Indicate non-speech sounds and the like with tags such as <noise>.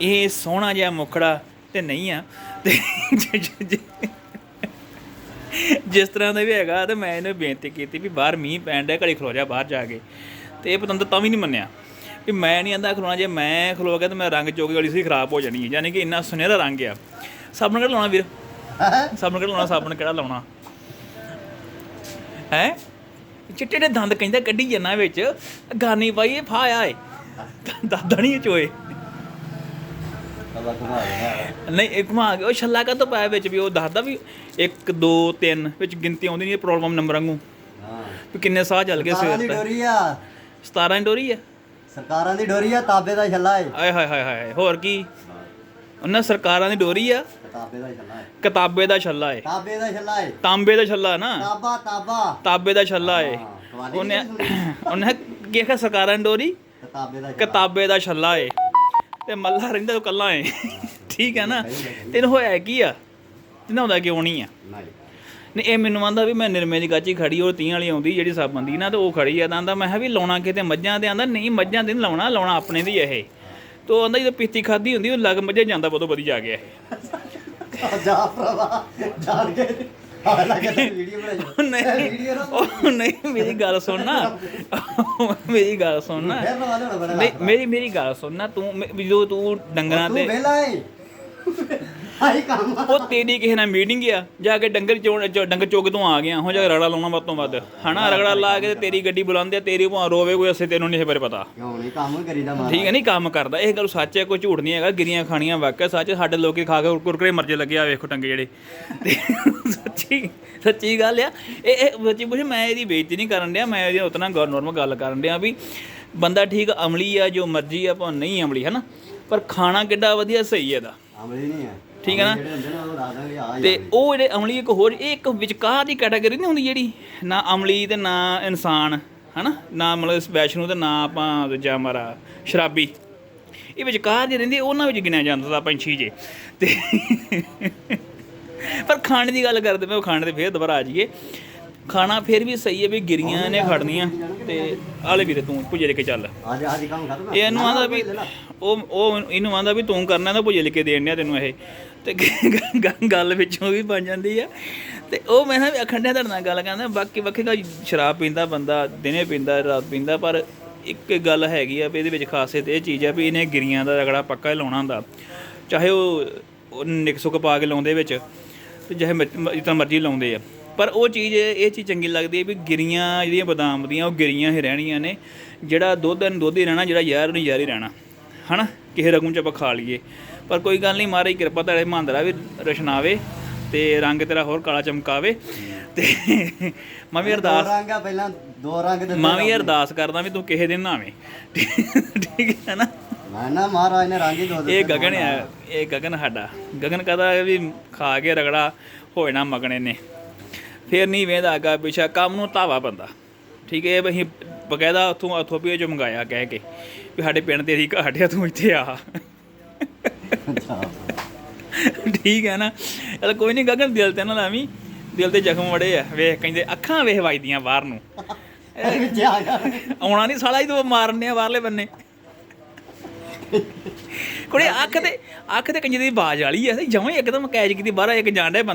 ਇਹ ਸੋਹਣਾ ਜਿਹਾ ਮੁਖੜਾ ਤੇ ਨਹੀਂ ਆ। ਤੇ ਜਿਸ ਤਰ੍ਹਾਂ ਦਾ ਵੀ ਹੈਗਾ ਤੇ ਮੈਂ ਇਹਨੂੰ ਬੇਨਤੀ ਕੀਤੀ ਵੀ ਬਾਹਰ ਮੀਂਹ ਪੈਣ ਡਿਆ, ਘੜੀ ਖਲੋ ਜਾ ਬਾਹਰ ਜਾ ਕੇ। ਤੇ ਇਹ ਪਤੰਦਰ ਤਾਂ ਵੀ ਨਹੀਂ ਮੰਨਿਆ। ਵੀ ਮੈਂ ਨਹੀਂ ਆਂਦਾ ਖਲੋਣਾ, ਜੇ ਮੈਂ ਖਲੋ ਗਿਆ ਤੇ ਮੈਂ ਰੰਗ ਚੋਗੀ ਵਾਲੀ ਸੀ, ਖਰਾਬ ਹੋ ਜਾਣੀ ਹੈ ਯਾਨੀ ਕਿ ਇੰਨਾ ਸੁਨਹਿਰਾ ਰੰਗ ਆ। ਸਾਬਣ ਕਿਹੜਾ ਲਾਉਣਾ ਵੀਰ? ਸਾਬਣ ਕਿਹੜਾ ਲਾਉਣਾ, ਸਾਬਣ ਕਿਹੜਾ ਲਾਉਣਾ? ਹੈ? ਚਿੱਟੇ ਦੇ ਦੰਦ ਕਹਿੰਦਾ ਕੱਢੀ ਜੰਨਾ ਵਿੱਚ। ਗਾਨੀ ਪਾਈ ਇਹ ਫਾਇਆ ਏ। ਦਾਦਾ ਨਹੀਂ ਚੋਏ ਅਬਾ ਘੁਮਾ ਦੇਣਾ ਨਹੀਂ ਇੱਕ ਮਾ ਉਹ ਛੱਲਾ ਕਾ ਪਾਇਆ ਵਿੱਚ ਵੀ ਉਹ ਦੱਸਦਾ ਵੀ 1 2 3 ਵਿੱਚ ਗਿਣਤੀ ਆਉਂਦੀ ਨਹੀਂ ਪ੍ਰੋਬਲਮ ਨੰਬਰ ਵਾਂਗੂ। ਹਾਂ। ਵੀ ਕਿੰਨੇ ਸਾਹ ਚੱਲ ਗਏ ਸਵੇਰ ਤੱਕ। ਡੋਰੀ ਆ। 17 ਡੋਰੀ ਆ। ਸਰਕਾਰਾਂ ਦੀ ਡੋਰੀ ਆ ਤਾਬੇ ਦਾ ਛੱਲਾ ਏ। ਆਏ ਹਾਏ ਹਾਏ ਹਾਏ ਹੋਰ ਕੀ? ਉਹਨਾਂ ਸਰਕਾਰਾਂ ਦੀ ਡੋਰੀ ਆ। ਤਾਬੇ ਦਾ ਛੱਲਾ ਏ। ਕਿਤਾਬੇ ਦਾ ਛੱਲਾ ਏ। ਤਾਬੇ ਦਾ ਛੱਲਾ ਏ। ਤਾਂਬੇ ਦਾ ਛੱਲਾ ਨਾ। ਤਾਬਾ ਤਾਬਾ। ਤਾਬੇ ਦਾ ਛੱਲਾ ਏ। ਉਹਨੇ? <coughs> ਉਹਨੇ ਕਿਹਾ ਸਰਕਾਰਾਂ ਦੀ ਡੋਰੀ? ਕਿਤਾਬੇ ਦਾ ਛੱਲਾ ਏ। ਤੇ ਮੱਲਾ ਰਹਿੰਦਾ ਤੂੰ ਕੱਲਾ ਏ ਠੀਕ ਹੈ ਨਾ? ਤੈਨੂੰ ਹੋਇਆ ਕੀ ਆ? ਤੈਨੂੰ ਹੁੰਦਾ ਕਿਉਂ ਨਹੀਂ ਆ? ਨਹੀਂ। ਇਹ ਮੈਨੂੰ ਆਂਦਾ ਵੀ ਮੈਂ ਨਿਰਮੇ ਦੀ ਗਾਚੀ ਖੜੀ ਉਹ ਤੀਆਂ ਵਾਲੀ ਆਉਂਦੀ ਜਿਹੜੀ ਸਾਬਣ ਦੀ ਨਾ ਤੇ ਉਹ ਖੜੀ ਆ ਤਾਂ ਆਂਦਾ ਮੈਂ ਕਿਹਾ ਵੀ ਲਾਉਣਾ ਕਿਤੇ ਮੱਝਾਂ ਤੇ ਆਂਦਾ ਨਹੀਂ ਮੱਝਾਂ ਤੇ ਨਹੀਂ ਲਾਉਣਾ ਲਾਉਣਾ ਆਪਣੇ ਦੀ ਇਹ। ਤੋ ਆਂਦਾ ਜਦੋਂ ਪੀਤੀ ਖਾਦੀ ਹੁੰਦੀ ਉਹ ਲੱਗ ਮੱਝਾਂ ਜਾਂਦਾ ਬਦੋਂ ਵਧੀ ਜਾ ਗਿਆ ਇਹ। <laughs> ਜਾ ਭਰਾਵਾ ਜਾਣ ਕੇ। ਵੀਡੀਓ ਨਹੀਂ ਉਹ ਮੇਰੀ ਗੱਲ ਸੁਣ ਨਾ। ਮੇਰੀ ਗੱਲ ਸੁਣ ਨਾ। ਨਹੀਂ ਮੇਰੀ ਮੇਰੀ ਗੱਲ ਸੁਣ ਨਾ ਤੂੰ ਜਦੋਂ ਤੂੰ ਡੰਗਰਾਂ ਤੂੰ ਤੇ ਵੇਲਾ ਏ। ਆਈ ਕੰਮ। ਉਹ ਤੇਰੀ ਕਿਸੇ ਨਾਲ ਮੀਟਿੰਗ ਆ ਜਾ ਕੇ ਡੰਗਰ ਚੋਣ ਚੋ- ਡੰਗਰ ਚੋਕ ਤੋਂ ਆ ਗਿਆ ਹੋ ਜਾ ਕੇ ਰਗੜਾ ਲਾਉਣਾ ਵੱਧ ਤੋਂ ਵੱਧ। ਹਨਾ ਰਗੜਾ ਲਾ ਕੇ ਤੇ ਤੇਰੀ ਗੱਡੀ ਬੁਲਾਉਂਦੇ ਆ, ਤੇਰੀ ਭਾਂ ਰੋਵੇ ਕੋਈ ਅਸੇ ਤੈਨੂੰ ਨਹੀਂ ਬਾਰੇ ਪਤਾ। ਕਿਉਂ ਨਹੀਂ ਕੰਮ ਕਰੀਦਾ ਮਾਰਾ ਠੀਕ ਹੈ ਨਹੀਂ ਕੰਮ ਕਰਦਾ। ਇਹ ਗੱਲ ਸੱਚ ਹੈ ਕੋਈ ਝੂਠ ਨਹੀਂ ਹੈਗਾ ਗਿਰੀਆਂ ਖਾਣੀਆਂ ਵਾਕਿਆ ਸੱਚ ਹੈ। ਸਾਡੇ ਲੋਕੀ ਖਾ ਕੇ ਕੁਰਕਰੇ ਮਰਜੇ ਲੱਗੇ ਆ ਵੇਖੋ ਟੰਗੇ ਜਿਹੜੇ। ਤੇ ਸੱਚੀ ਸੱਚੀ ਗੱਲ ਆ। ਇਹ ਇਹ ਸੱਚੀ ਪੁੱਛ ਮੈਂ ਇਹਦੀ ਬੇਇੱਜ਼ਤੀ ਨਹੀਂ ਕਰਨ ਡਿਆ ਮੈਂ ਇਹਦੀ ਉਤਨਾ ਗੌਰ ਨੋਰਮਲ ਗੱਲ ਕਰਨ ਡਿਆ ਵੀ ਬੰਦਾ ਠੀਕ ਅਮਲੀ ਆ ਜੋ ਮਰਜ਼ੀ ਆ ਭਾਵੇਂ ਨਹੀਂ ਅਮਲੀ ਹਨਾ? ਪਰ ਖਾਣਾ ਕਿੱਡਾ ਵਧੀਆ ਸਹੀ ਹੈ ਇਹਦਾ। ਆਮਲੀ ਨਹੀਂ ਹੈ। ਠੀਕ ਹੈ ਨਾ? ਜਿਹੜੇ ਹੁੰਦੇ ਨੇ ਉਹ ਲਾ ਦਾਂਗੇ ਆ ਤੇ ਉਹ ਜਿਹੜੇ ਅਮਲੀ ਇੱਕ ਹੋਰ ਇਹ ਇੱਕ ਵਿਚਕਾਰ ਦੀ ਕੈਟਾਗਰੀ ਨਹੀਂ ਹੁੰਦੀ ਜਿਹੜੀ ਨਾ ਅਮਲੀ ਤੇ ਨਾ ਇਨਸਾਨ ਹਨਾ? ਨਾ ਮਤਲਬ ਵੈਸ਼ਨੂ ਤੇ ਨਾ ਆਪਾਂ ਦੂਜਾ ਮਾਰਾ ਸ਼ਰਾਬੀ। ਇਹ ਵਿਚਕਾਰ ਜੇ ਰਹਿੰਦੇ ਉਹਨਾਂ ਵਿੱਚ ਗਿਣਿਆ ਜਾਂਦਾ ਤਾਂ ਪੰਛੀ ਜੇ। ਤੇ ਪਰ ਖਾਣੇ ਦੀ ਗੱਲ ਕਰਦੇ ਮੈਂ ਖਾਣੇ ਤੇ ਫੇਰ ਦੁਬਾਰਾ ਆ ਜਾਈਏ। ਖਾਣਾ ਫੇਰ ਵੀ ਸਹੀ ਹੈ ਵੀ ਗਿਰੀਆਂ ਨੇ ਖੜਨੀਆਂ ਤੇ ਆਲੇ ਵੀਰੇ ਤੂੰ ਭੁਜੇ ਲੈ ਕੇ ਚੱਲ। ਅੱਜ ਅੱਜ ਕੰਮ ਇਹ ਇਹਨੂੰ ਆਂਦਾ ਵੀ ਉਹ ਉਹ ਇਹਨੂੰ ਆਂਦਾ ਵੀ ਤੂੰ ਕਰਨਾ ਤਾਂ ਭੁਜੇ ਲਿਖ ਕੇ ਦੇਣ ਡਿਆ ਤੈਨੂੰ ਇਹ। ਤੇ ਗੱਲ ਵਿੱਚੋਂ ਵੀ ਬਣ ਜਾਂਦੀ ਆ। ਤੇ ਉਹ ਮੈਂ ਨਾ ਵੀ ਅਖੰਡ ਤੁਹਾਡੇ ਨਾਲ ਗੱਲ ਕਰਦਾ ਬਾਕੀ ਬਾਕੀ ਗੱਲ ਸ਼ਰਾਬ ਪੀਂਦਾ ਬੰਦਾ ਦਿਨੇ ਪੀਂਦਾ ਰਾਤ ਪੀਂਦਾ ਪਰ ਇੱਕ ਗੱਲ ਹੈਗੀ ਆ ਵੀ ਇਹਦੇ ਵਿੱਚ ਖਾਸੀਅਤ ਇਹ ਚੀਜ਼ ਆ ਵੀ ਇਹਨੇ ਗਿਰੀਆਂ ਦਾ ਰਗੜਾ ਪੱਕਾ ਹੀ ਲਾਉਣਾ ਹੁੰਦਾ। ਚਾਹੇ ਉਹ ਉਹ ਨਿਕ ਸੁੱਕ ਪਾ ਕੇ ਲਾਉਂਦੇ ਵਿੱਚ ਤੇ ਚਾਹੇ ਜਿੱਦਾਂ ਮਰਜ਼ੀ ਲਾਉਂਦੇ ਆ। ਪਰ ਉਹ ਚੀਜ਼ ਇਹ ਚੀਜ਼ ਚੰਗੀ ਲੱਗਦੀ ਹੈ ਵੀ ਗਿਰੀਆਂ ਜਿਹੜੀਆਂ ਬਦਾਮ ਦੀਆਂ ਉਹ ਗਿਰੀਆਂ ਹੀ ਰਹਿਣੀਆਂ ਨੇ। ਜਿਹੜਾ ਦੁੱਧ ਨੂੰ ਦੁੱਧ ਹੀ ਰਹਿਣਾ ਜਿਹੜਾ ਯਾਰ ਨੂੰ ਯਾਰ ਹੀ ਰਹਿਣਾ। ਹਨਾ? ਕਿਸੇ ਰਕਮ ਚ ਆਪਾਂ ਖਾ ਲਈਏ। ਪਰ ਕੋਈ ਗੱਲ ਨਹੀਂ ਮਾਰੇ ਕਿਰਪਾ ਤੁਹਾਡੇ ਮਹਾਂਦਰਾ ਵੀ ਰਸ਼ਨਾਵੇ ਤੇ ਰੰਗ ਤੇਰਾ ਹੋਰ ਕਾਲਾ ਚਮਕਾਵੇ ਤੇ ਮੈਂ ਵੀ ਅਰਦਾਸ ਰੰਗ ਪਹਿਲਾਂ ਦੋ ਰੰਗ ਦੇ ਮੈਂ ਵੀ ਅਰਦਾਸ ਕਰਦਾ ਵੀ ਤੂੰ ਕਿਸੇ ਦਿਨ ਨਾ ਆਵੇਂ। ਠੀਕ ਹੈ ਨਾ? ਮੈਂ ਨਾ ਮਹਾਰਾਜ ਨੇ ਰੰਗ ਹੀ ਦੋ ਦਿੱਤੇ ਇਹ ਗਗਨ ਆ ਇਹ ਗਗਨ ਸਾਡਾ। ਗਗਨ ਕਹਦਾ ਵੀ ਖਾ ਕੇ ਰਗੜਾ ਹੋਏ ਨਾ ਮਗਣੇ ਨੇ। ਫਿਰ ਨਹੀਂ ਵੇਂਦਾ ਆਗਾ ਪਿਛਾ ਕੰਮ ਨੂੰ ਧਾਵਾ ਬੰਦਾ। ਠੀਕ ਹੈ, ਇਹ ਅਸੀਂ ਬਕਾਇਦਾ ਉੱਥੋਂ ਉੱਥੋਂ ਵੀ ਮੰਗਾਇਆ ਕਹਿ ਕੇ, ਵੀ ਸਾਡੇ ਪਿੰਡ ਤੇਰੀ ਘਾਟ ਆ, ਤੂੰ ਇੱਥੇ ਆ। ਠੀਕ ਹੈ ਨਾ? ਚਲ ਕੋਈ ਨਹੀਂ ਗਗਨ, ਦਿਲ ਤੇ ਨਾ ਲਾਵੀਂ, ਦਿਲ ਤੇ ਜ਼ਖਮ ਵੜੇ ਆ, ਵੇਖ ਕਹਿੰਦੇ ਅੱਖਾਂ ਵੇਖ ਵੱਜਦੀਆਂ ਬਾਹਰ ਨੂੰ। ਆਉਣਾ ਨਹੀਂ ਸਾਲਾ ਹੀ ਤੂੰ, ਮਾਰਨੇ ਆ ਬਾਹਰਲੇ ਬੰਨੇ। ਕੁੜੇ, ਅੱਖ ਤੇ ਅੱਖ ਤੇ ਕੰਜੇ ਦੀ ਬਾਜ ਵਾਲੀ ਆ ਜਮਾਂ ਹੀ ਇੱਕਦਮ ਕੈਚ ਕੀਤੀ, ਬਾਹਰ ਇੱਕ ਜਾਂਦਾ